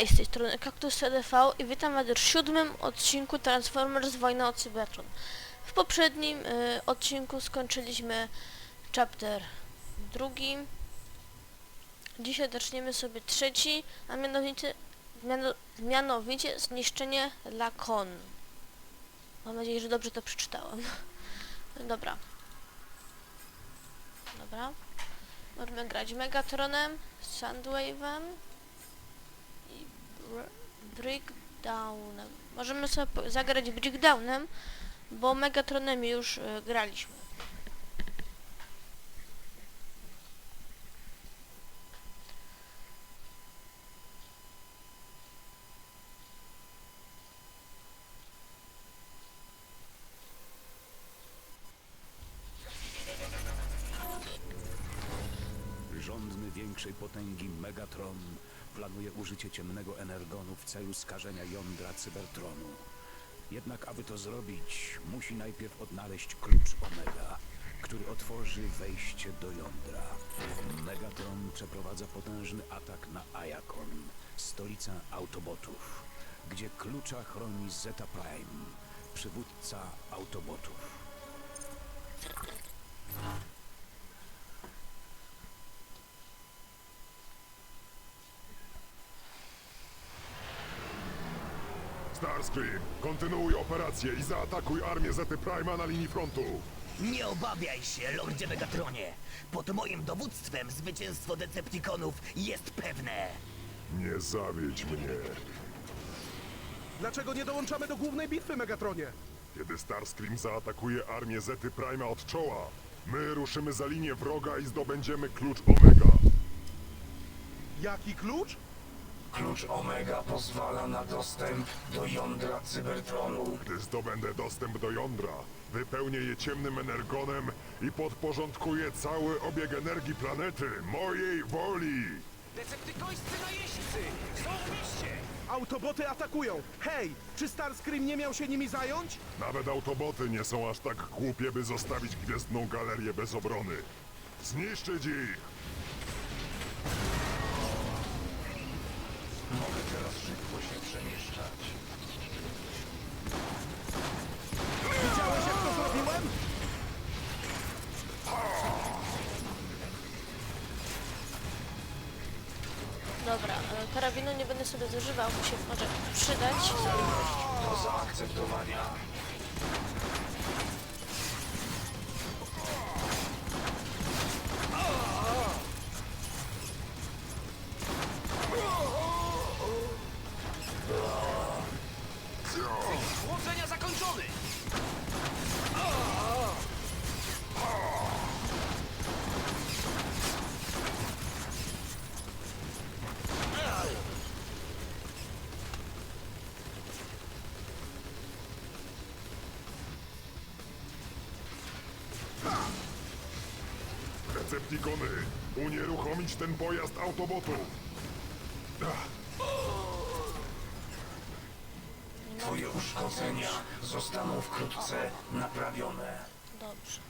Cześć, z tej strony Kaktus CDV i witam was w siódmym odcinku Transformers Wojna o Cybertron. W poprzednim y, odcinku skończyliśmy chapter drugi. Dzisiaj zaczniemy sobie trzeci, a mianowicie, miano, mianowicie zniszczenie Lakon. Mam nadzieję, że dobrze to przeczytałem. Dobra. Dobra. Możemy grać Megatronem, Br- Breakdownem. Możemy sobie zagrać Breakdownem, bo Megatronem już y, graliśmy. Większej potęgi Megatron planuje użycie ciemnego energonu w celu skażenia jądra Cybertronu. Jednak aby to zrobić, musi najpierw odnaleźć klucz Omega, który otworzy wejście do jądra. Megatron przeprowadza potężny atak na Ayakon, stolicę Autobotów, gdzie klucza chroni Zeta Prime, przywódca Autobotów. Starscream, kontynuuj operację i zaatakuj armię Zety Prima na linii frontu. Nie obawiaj się, Lordzie Megatronie. Pod moim dowództwem zwycięstwo Decepticonów jest pewne. Nie zawiedź mnie. Dlaczego nie dołączamy do głównej bitwy, Megatronie? Kiedy Starscream zaatakuje armię Zety Prima od czoła, my ruszymy za linię wroga i zdobędziemy klucz Omega. Jaki klucz? Klucz Omega pozwala na dostęp do jądra Cybertronu. Gdy zdobędę dostęp do jądra, wypełnię je ciemnym energonem i podporządkuję cały obieg energii planety mojej woli. Deceptykońscy najeźdźcy! Są w mieście! Autoboty atakują! Hej, czy Starscream nie miał się nimi zająć? Nawet autoboty nie są aż tak głupie, by zostawić gwiezdną galerię bez obrony. Zniszczyć ich! Karabinu nie będę sobie zużywał, bo się może przydać. Do zaakceptowania. Decepticony, unieruchomić ten pojazd autobotów! Twoje uszkodzenia zostaną wkrótce naprawione. Dobrze.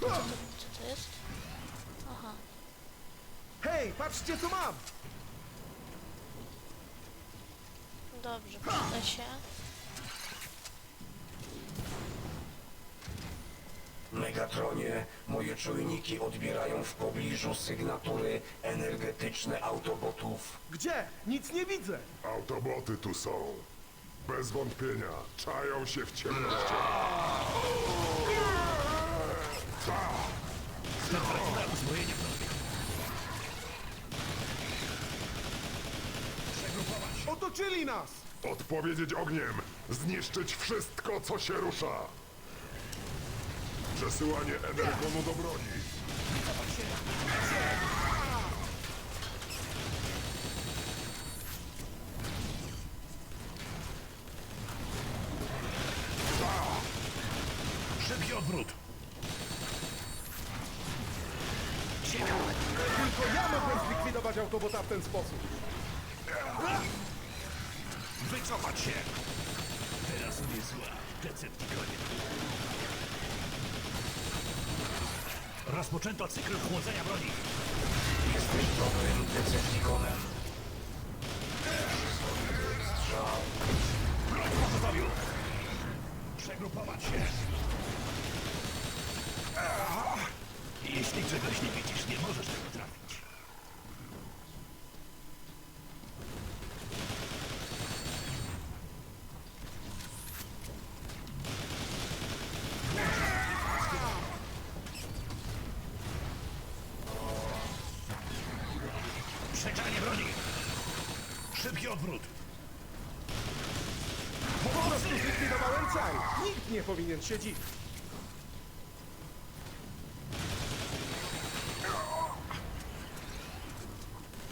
Co to, co to jest? Aha. Hej, patrzcie co mam! Dobrze, przyda się. Megatronie, moje czujniki odbierają w pobliżu sygnatury energetyczne Autobotów. Gdzie? Nic nie widzę! Autoboty tu są. Bez wątpienia, czają się w ciemności. Otoczyli nas! Odpowiedzieć ogniem, zniszczyć wszystko, co się rusza. Przesyłanie energonu do broni. Szybki odwrót! Tylko ja mogłem zlikwidować Autobota w ten sposób. Wycofać się! Teraz mnie zła, Decepticonie. Rozpoczęto cykl chłodzenia broni. Jesteś dobrym decepticonem. Przysłowity strzał. Broń w! Przegrupować się. Jeśli czegoś nie widzisz, nie możesz tego Szybki odwrót! Po prostu zlikwidowałem cel. Nikt nie powinien się dziwić.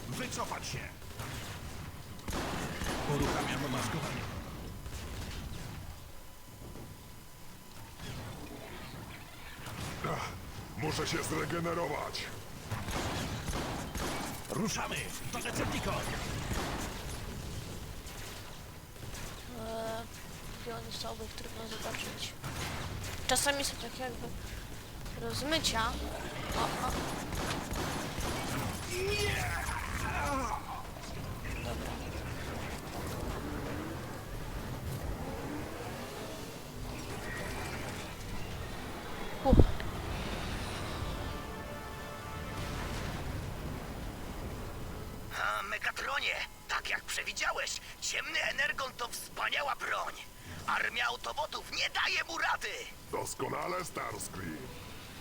Wycofać się! Uruchamiam maskowanie. Muszę się zregenerować. Ruszamy! To Decepticon! Oni są, bo ich trudno zobaczyć. Czasami są takie jakby rozmycia. O, o. nie daje mu rady! Doskonale, Starscream.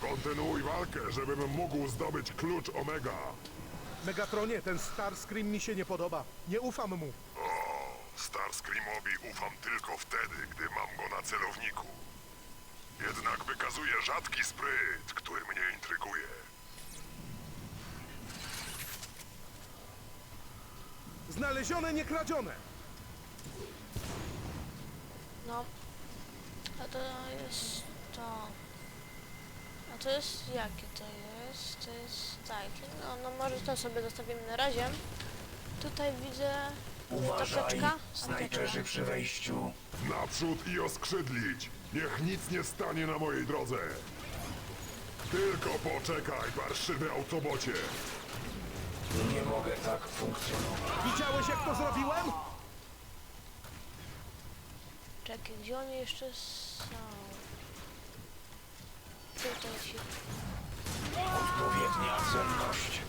Kontynuuj walkę, żebym mógł zdobyć klucz Omega. Megatronie, ten Starscream mi się nie podoba. Nie ufam mu. O, Starscreamowi ufam tylko wtedy, gdy mam go na celowniku. Jednak wykazuje rzadki spryt, który mnie intryguje. Znalezione, nie kradzione. No. A to jest to. A to jest jakie to jest? To jest takie. No, no może to sobie zostawimy na razie. Tutaj widzę Uważaj, tapeczka. snajperzy przy wejściu. Naprzód i oskrzydlić. Niech nic nie stanie na mojej drodze. Tylko poczekaj, parszywy autobocie. Nie mogę tak funkcjonować. Widziałeś, jak to zrobiłem? Czekaj, gdzie oni jeszcze są? Tutaj się. Odpowiednia celność.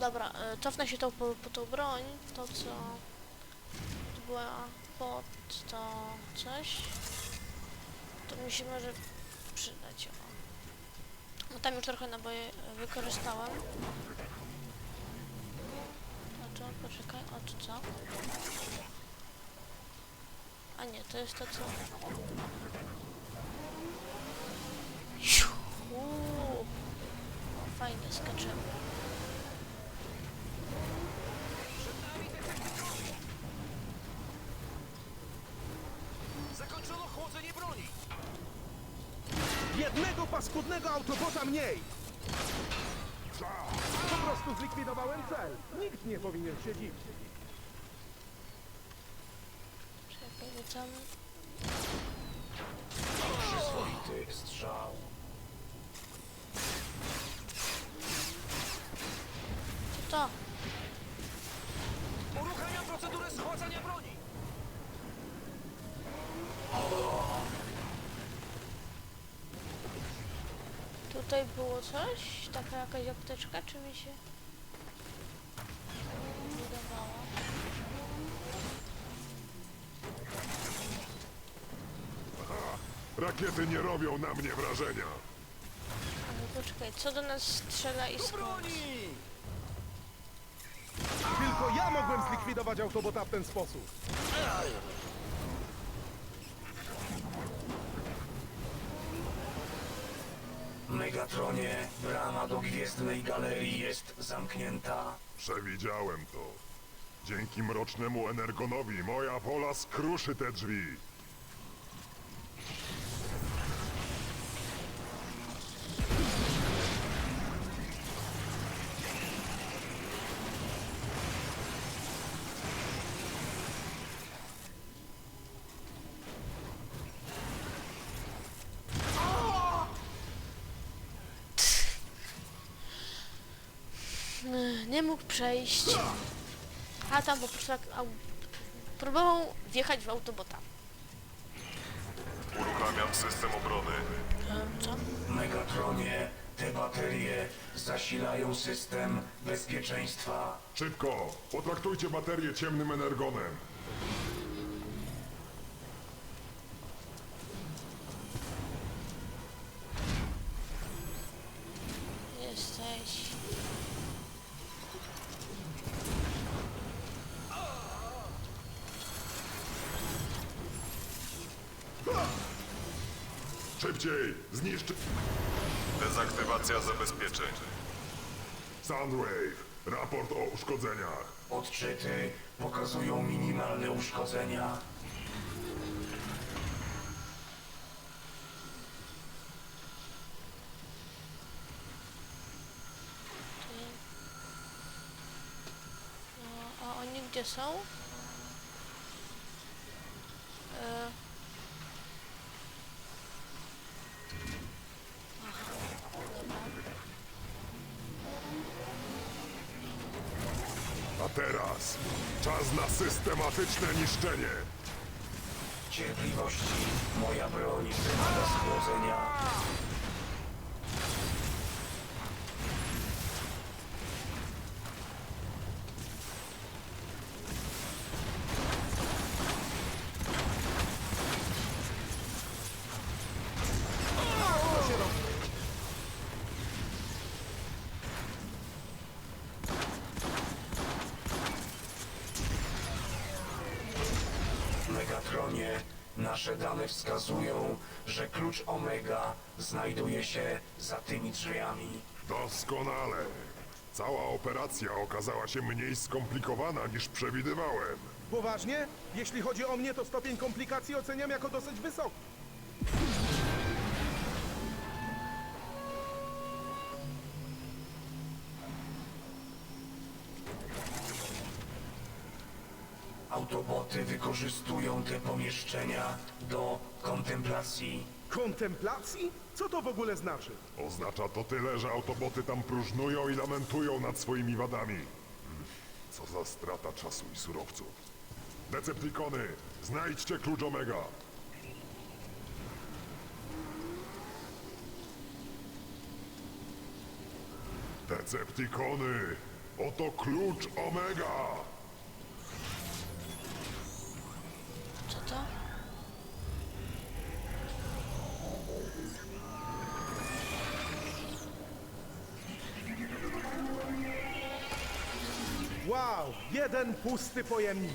Dobra, e, cofnę się tą, po, po tą broń, w to co była pod to coś. To mi się może przydać. O. No tam już trochę naboje wykorzystałem. A to, poczekaj, o to co? A nie, to jest to co... Uuu. Fajnie skaczemy. Jednego paskudnego autobota mniej. Po prostu zlikwidowałem cel. Nikt nie powinien się dziwić. Tam... Przyzwoity strzał. Co to? Uruchamiam procedurę schładzania broni! Tutaj było coś? Taka jakaś apteczka, czy mi się? Rakiety nie robią na mnie wrażenia. Ale poczekaj, co do nas strzela i skąd? Tylko ja mogłem zlikwidować autobota w ten sposób. Megatronie, brama do Gwiezdnej Galerii jest zamknięta. Przewidziałem to. Dzięki mrocznemu Energonowi moja wola skruszy te drzwi. Nie mógł przejść. A tam po prostu jak au... próbował wjechać w autobota. Uruchamiam system obrony. Co? Megatronie, Te baterie zasilają system bezpieczeństwa. Szybko! Potraktujcie baterię ciemnym energonem. Dezaktywacja zabezpieczeń. Soundwave! Raport o uszkodzeniach. Odczyty pokazują minimalne uszkodzenia. No, a oni gdzie są? E... Aha, dobra. A teraz czas na systematyczne niszczenie. Cierpliwości. Moja broń wymaga schłodzenia. Nasze dane wskazują, że klucz Omega znajduje się za tymi drzwiami. Doskonale. Cała operacja okazała się mniej skomplikowana niż przewidywałem. Poważnie? Jeśli chodzi o mnie, to stopień komplikacji oceniam jako dosyć wysoki. Wykorzystują te pomieszczenia do kontemplacji. Kontemplacji? Co to w ogóle znaczy? Oznacza to tyle, że autoboty tam próżnują i lamentują nad swoimi wadami. Co za strata czasu i surowców. Decepticony, znajdźcie klucz Omega. Decepticony, oto klucz Omega. Wow, jeden pusty pojemnik.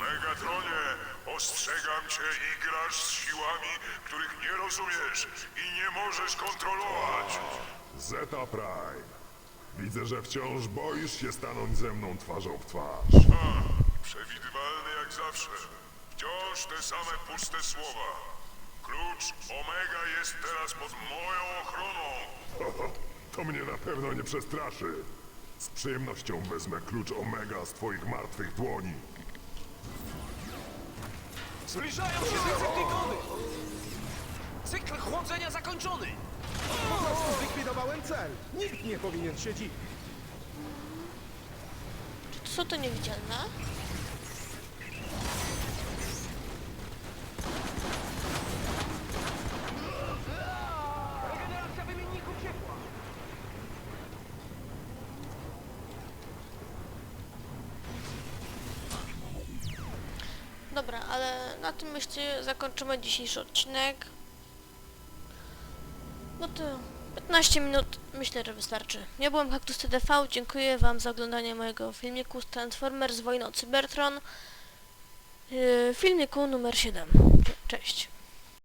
Megatronie, ostrzegam cię i grasz z siłami, których nie rozumiesz i nie możesz kontrolować. Zeta Prime, widzę, że wciąż boisz się stanąć ze mną twarzą w twarz. przewidywalny jak zawsze. Wciąż te same puste słowa. Klucz Omega jest teraz pod moją ochroną. To mnie na pewno nie przestraszy. Z przyjemnością wezmę klucz Omega z twoich martwych dłoni. Zbliżają się Decepticony! Cykl chłodzenia zakończony! Po prostu zlikwidowałem cel. Nikt nie powinien się dziwić. Czy to są to niewidzialne? Dobra, ale na tym myślę zakończymy dzisiejszy odcinek. No to 15 minut myślę, że wystarczy. Ja byłem Kaktus TDV, dziękuję wam za oglądanie mojego filmiku z Transformers Wojna o Cybertron. Yy, filmiku numer 7. Cześć.